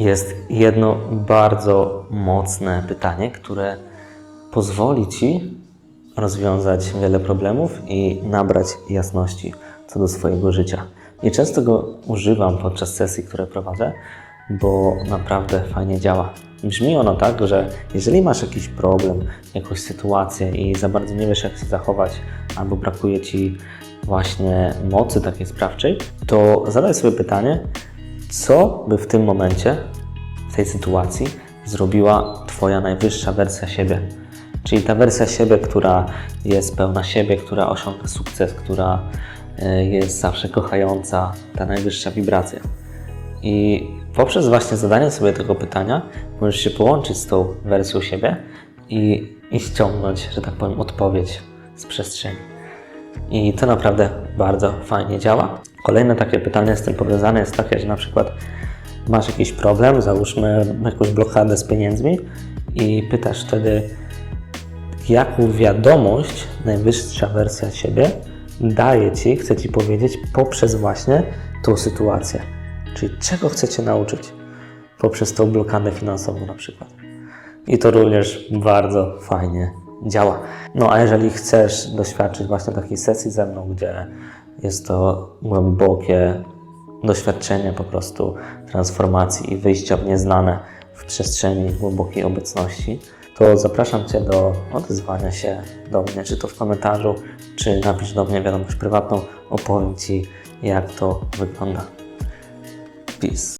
jest jedno bardzo mocne pytanie, które pozwoli Ci rozwiązać wiele problemów i nabrać jasności co do swojego życia. I często go używam podczas sesji, które prowadzę, bo naprawdę fajnie działa. Brzmi ono tak, że jeżeli masz jakiś problem, jakąś sytuację i za bardzo nie wiesz, jak się zachować, albo brakuje Ci właśnie mocy takiej sprawczej, to zadaj sobie pytanie, co by w tym momencie, w tej sytuacji zrobiła Twoja najwyższa wersja siebie. Czyli ta wersja siebie, która jest pełna siebie, która osiąga sukces, która e, jest zawsze kochająca, ta najwyższa wibracja. I poprzez właśnie zadanie sobie tego pytania możesz się połączyć z tą wersją siebie i, i ściągnąć, że tak powiem, odpowiedź z przestrzeni. I to naprawdę bardzo fajnie działa. Kolejne takie pytanie z tym powiązane jest takie, że na przykład masz jakiś problem, załóżmy jakąś blokadę z pieniędzmi i pytasz wtedy, jaką wiadomość najwyższa wersja siebie daje Ci, chce Ci powiedzieć poprzez właśnie tą sytuację. Czyli czego chcecie nauczyć poprzez tą blokadę finansową na przykład. I to również bardzo fajnie działa. No a jeżeli chcesz doświadczyć właśnie takiej sesji ze mną, gdzie jest to głębokie doświadczenie po prostu transformacji i wyjścia w nieznane w przestrzeni głębokiej obecności, to zapraszam Cię do odezwania się do mnie, czy to w komentarzu, czy napisz do mnie wiadomość prywatną, opowiem Ci, jak to wygląda. Peace.